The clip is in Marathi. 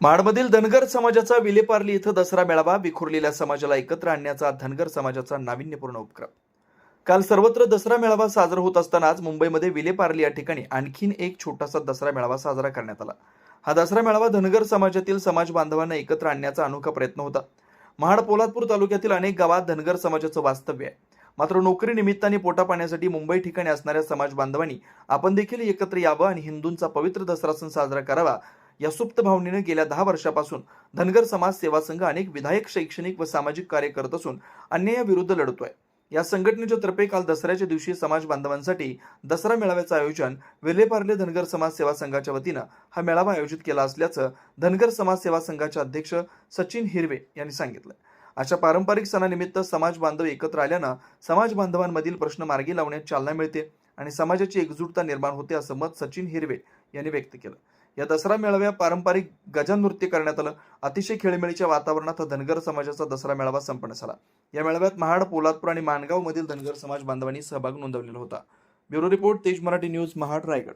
माडमधील धनगर समाजाचा विलेपार्ली इथं दसरा मेळावा विखुरलेल्या समाजाला एकत्र आणण्याचा धनगर समाजाचा नाविन्यपूर्ण उपक्रम. काल सर्वत्र दसरा मेळावा साजरा होत असतानाच मुंबईमध्ये विलेपार्ली या ठिकाणी आणखीन एक छोटासा दसरा मेळावा साजरा करण्यात आला. हा दसरा मेळावा धनगर समाजातील समाज बांधवांना एकत्र आणण्याचा अनोखा प्रयत्न होता. महाड पोलादपूर तालुक्यातील अनेक गावात धनगर समाजाचं वास्तव्य आहे. मात्र नोकरी निमित्ताने पोटा पाण्यासाठी मुंबई ठिकाणी असणाऱ्या समाज बांधवांनी आपण देखील एकत्र यावं आणि हिंदूंचा पवित्र दसरा सण साजरा करावा या सुप्त भावनेनं गेल्या दहा वर्षापासून धनगर समाज सेवा संघ अनेक विधायक शैक्षणिक व सामाजिक कार्य करत असून अन्यायाविरुद्ध लढतोय. या संघटनेच्या तर्फे काल दसऱ्याच्या दिवशी समाज बांधवांसाठी दसरा मेळाव्याचं आयोजन विलेपार्ले धनगर समाज सेवा संघाच्या वतीनं हा मेळावा आयोजित केला असल्याचं धनगर समाज सेवा संघाचे अध्यक्ष सचिन हिरवे यांनी सांगितलं. अशा पारंपरिक सणानिमित्त समाज बांधव एकत्र आल्यानं समाज बांधवांमधील प्रश्न मार्गी लावण्यात चालना मिळते आणि समाजाची एकजुटता निर्माण होते असं मत सचिन हिरवे यांनी व्यक्त केलं. या दसरा मेळाव्या पारंपरिक गजन नृत्य करण्यात आलं. अतिशय खेळीमेळीच्या वातावरणात धनगर समाजाचा दसरा मेळावा संपन्न झाला. या मेळाव्यात महाड पोलादपूर आणि माणगाव मधील धनगर समाज बांधवांनी सहभाग नोंदवलेला होता. ब्युरो रिपोर्ट तेज मराठी न्यूज महाड रायगड.